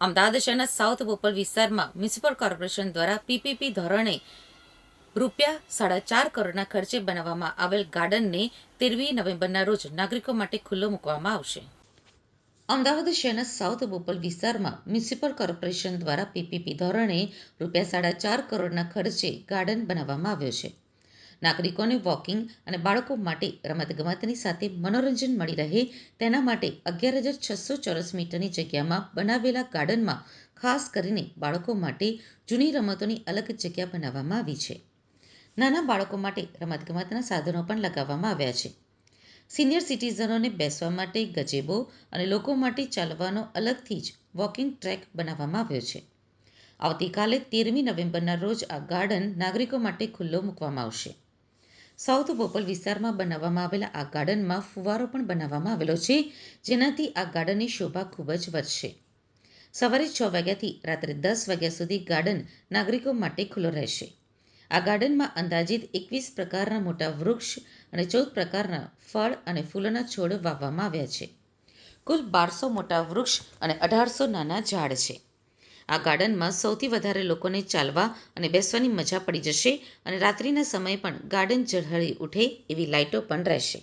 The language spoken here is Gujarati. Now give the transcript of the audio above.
અમદાવાદ શહેરના સાઉથ બોપલ વિસ્તારમાં મ્યુનિસિપલ કોર્પોરેશન દ્વારા પીપીપી ધોરણે રૂપિયા સાડા ચાર કરોડના ખર્ચે બનાવવામાં આવેલ ગાર્ડનને તેરમી નવેમ્બરના રોજ નાગરિકો માટે ખુલ્લો મૂકવામાં આવશે. અમદાવાદ શહેરના સાઉથ બોપલ વિસ્તારમાં મ્યુનિસિપલ કોર્પોરેશન દ્વારા પીપીપી ધોરણે રૂપિયા સાડા ચાર કરોડના ખર્ચે ગાર્ડન બનાવવામાં આવ્યો છે. નાગરિકોને વોકિંગ અને બાળકો માટે રમતગમતની સાથે મનોરંજન મળી રહે તેના માટે અગિયાર હજાર છસો ચોરસ મીટરની જગ્યામાં બનાવેલા ગાર્ડનમાં ખાસ કરીને બાળકો માટે જૂની રમતોની અલગ જગ્યા બનાવવામાં આવી છે. નાના બાળકો માટે રમતગમતના સાધનો પણ લગાવવામાં આવ્યા છે. સિનિયર સિટીઝનોને બેસવા માટે ગજેબો અને લોકો માટે ચાલવાનો અલગથી જ વોકિંગ ટ્રેક બનાવવામાં આવ્યો છે. આવતીકાલે તેરમી નવેમ્બરના રોજ આ ગાર્ડન નાગરિકો માટે ખુલ્લો મૂકવામાં આવશે. સાઉથ બોપલ વિસ્તારમાં બનાવવામાં આવેલા આ ગાર્ડનમાં ફુવારો પણ બનાવવામાં આવેલો છે. જેનાથી આ ગાર્ડનની શોભા ખૂબ જ વધશે. સવારે છ વાગ્યાથી રાત્રે દસ વાગ્યા સુધી ગાર્ડન નાગરિકો માટે ખુલ્લો રહેશે. આ ગાર્ડનમાં અંદાજિત એકવીસ પ્રકારના મોટા વૃક્ષ અને ચૌદ પ્રકારના ફળ અને ફૂલોના છોડ વાવવામાં આવ્યા છે. કુલ બારસો મોટા વૃક્ષ અને અઢારસો નાના ઝાડ છે. આ ગાર્ડનમાં સૌથી વધારે લોકોને ચાલવા અને બેસવાની મજા પડી જશે અને રાત્રિના સમયે પણ ગાર્ડન ઝળહળી ઉઠે એવી લાઇટો પણ રહેશે.